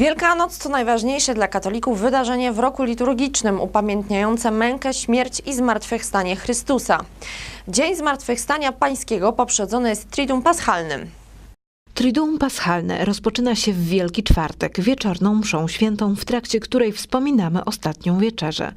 Wielkanoc to najważniejsze dla katolików wydarzenie w roku liturgicznym upamiętniające mękę, śmierć i zmartwychwstanie Chrystusa. Dzień Zmartwychwstania Pańskiego poprzedzony jest Triduum Paschalnym. Triduum Paschalne rozpoczyna się w Wielki Czwartek, wieczorną mszą świętą, w trakcie której wspominamy ostatnią wieczerzę.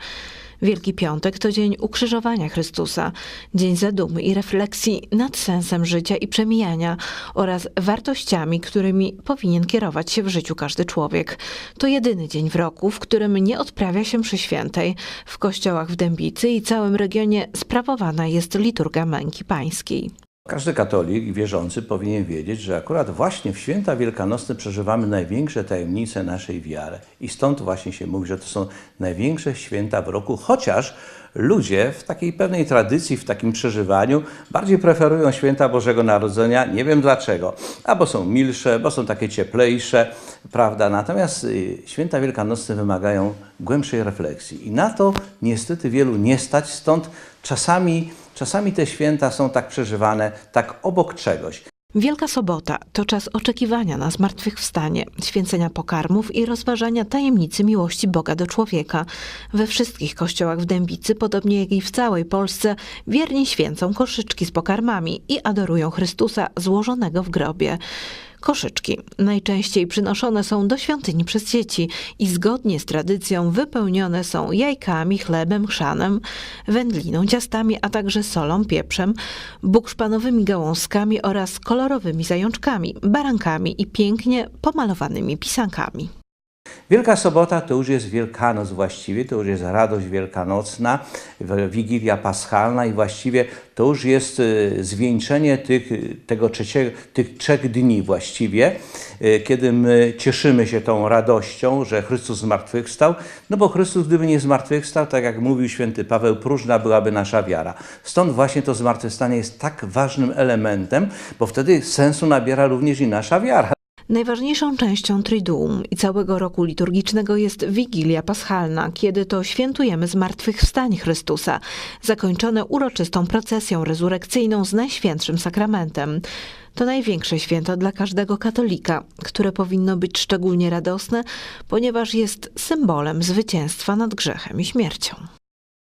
Wielki Piątek to dzień ukrzyżowania Chrystusa, dzień zadumy i refleksji nad sensem życia i przemijania oraz wartościami, którymi powinien kierować się w życiu każdy człowiek. To jedyny dzień w roku, w którym nie odprawia się przy świętej. W kościołach w Dębicy i całym regionie sprawowana jest liturgia męki pańskiej. Każdy katolik wierzący powinien wiedzieć, że akurat właśnie w święta wielkanocne przeżywamy największe tajemnice naszej wiary. I stąd właśnie się mówi, że to są największe święta w roku, chociaż ludzie w takiej pewnej tradycji, w takim przeżywaniu bardziej preferują święta Bożego Narodzenia, nie wiem dlaczego, albo są milsze, bo są takie cieplejsze, prawda? Natomiast y, święta wielkanocne wymagają głębszej refleksji i na to niestety wielu nie stać, stąd czasami, czasami te święta są tak przeżywane, tak obok czegoś. Wielka Sobota to czas oczekiwania na zmartwychwstanie, święcenia pokarmów i rozważania tajemnicy miłości Boga do człowieka. We wszystkich kościołach w Dębicy, podobnie jak i w całej Polsce, wierni święcą koszyczki z pokarmami i adorują Chrystusa złożonego w grobie. Koszyczki najczęściej przynoszone są do świątyni przez dzieci i zgodnie z tradycją wypełnione są jajkami, chlebem, chrzanem, wędliną, ciastami, a także solą, pieprzem, bukszpanowymi gałązkami oraz kolorowymi zajączkami, barankami i pięknie pomalowanymi pisankami. Wielka Sobota to już jest Wielkanoc właściwie, to już jest radość wielkanocna, Wigilia Paschalna i właściwie to już jest y, zwieńczenie tych, tego trzeciego, tych trzech dni właściwie, y, kiedy my cieszymy się tą radością, że Chrystus zmartwychwstał, no bo Chrystus gdyby nie zmartwychwstał, tak jak mówił święty Paweł, próżna byłaby nasza wiara. Stąd właśnie to zmartwychwstanie jest tak ważnym elementem, bo wtedy sensu nabiera również i nasza wiara. Najważniejszą częścią Triduum i całego roku liturgicznego jest Wigilia Paschalna, kiedy to świętujemy zmartwychwstanie Chrystusa, zakończone uroczystą procesją rezurekcyjną z Najświętszym Sakramentem. To największe święto dla każdego katolika, które powinno być szczególnie radosne, ponieważ jest symbolem zwycięstwa nad grzechem i śmiercią.